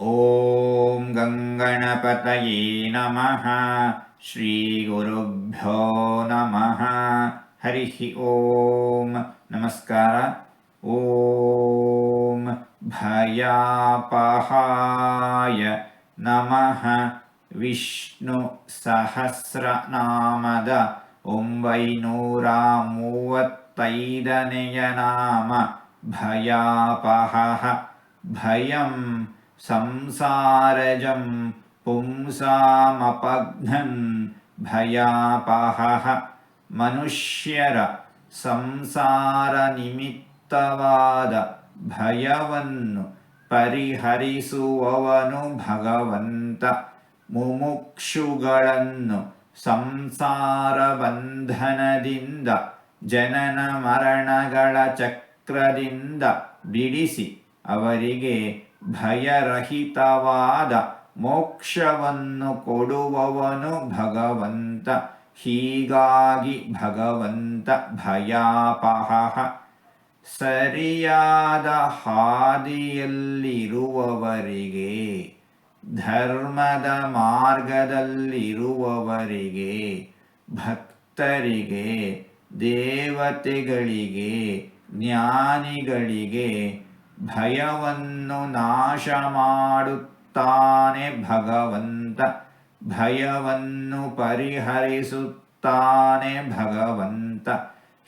ॐ गङ्गणपतये नमः श्रीगुरुभ्यो नमः। हरिः ॐ नमस्कार। ॐ भयापहाय नमः। विष्णुसहस्रनामद। ओम्बैनूरामूवत्त नाम भयापहः। भयम् ಸಂಸಾರಜಂ ಪುಂಸಾಮಪಘ್ನನ್ ಭಯಾಪಹ. ಮನುಷ್ಯರ ಸಂಸಾರ ನಿಮಿತ್ತವಾದ ಭಯವನ್ನು ಪರಿಹರಿಸುವವನು ಭಗವಂತ. ಮುಮುಕ್ಷುಗಳನ್ನು ಸಂಸಾರ ಬಂಧನದಿಂದ ಜನನ ಮರಣಗಳ ಚಕ್ರದಿಂದ ಬಿಡಿಸಿ ಅವರಿಗೆ ಭಯರಹಿತವಾದ ಮೋಕ್ಷವನ್ನು ಕೊಡುವವನು ಭಗವಂತ. ಹೀಗಾಗಿ ಭಗವಂತ ಭಯಾಪಹ ಸರಿಯಾದ ಹಾದಿಯಲ್ಲಿರುವವರಿಗೆ ಧರ್ಮದ ಮಾರ್ಗದಲ್ಲಿರುವವರಿಗೆ ಭಕ್ತರಿಗೆ ದೇವತೆಗಳಿಗೆ ಜ್ಞಾನಿಗಳಿಗೆ ಭಯವನ್ನು ನಾಶ ಮಾಡುತ್ತಾನೆ ಭಗವಂತ. ಭಯವನ್ನು ಪರಿಹರಿಸುತ್ತಾನೆ ಭಗವಂತ.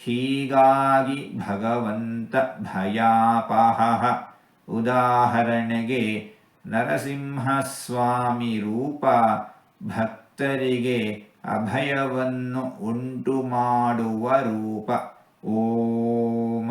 ಹೀಗಾಗಿ ಭಗವಂತ ಭಯಾಪಹ. ಉದಾಹರಣೆಗೆ, ನರಸಿಂಹಸ್ವಾಮಿ ರೂಪ ಭಕ್ತರಿಗೆ ಅಭಯವನ್ನು ಉಂಟು ಮಾಡುವ ರೂಪ. ಓಂ.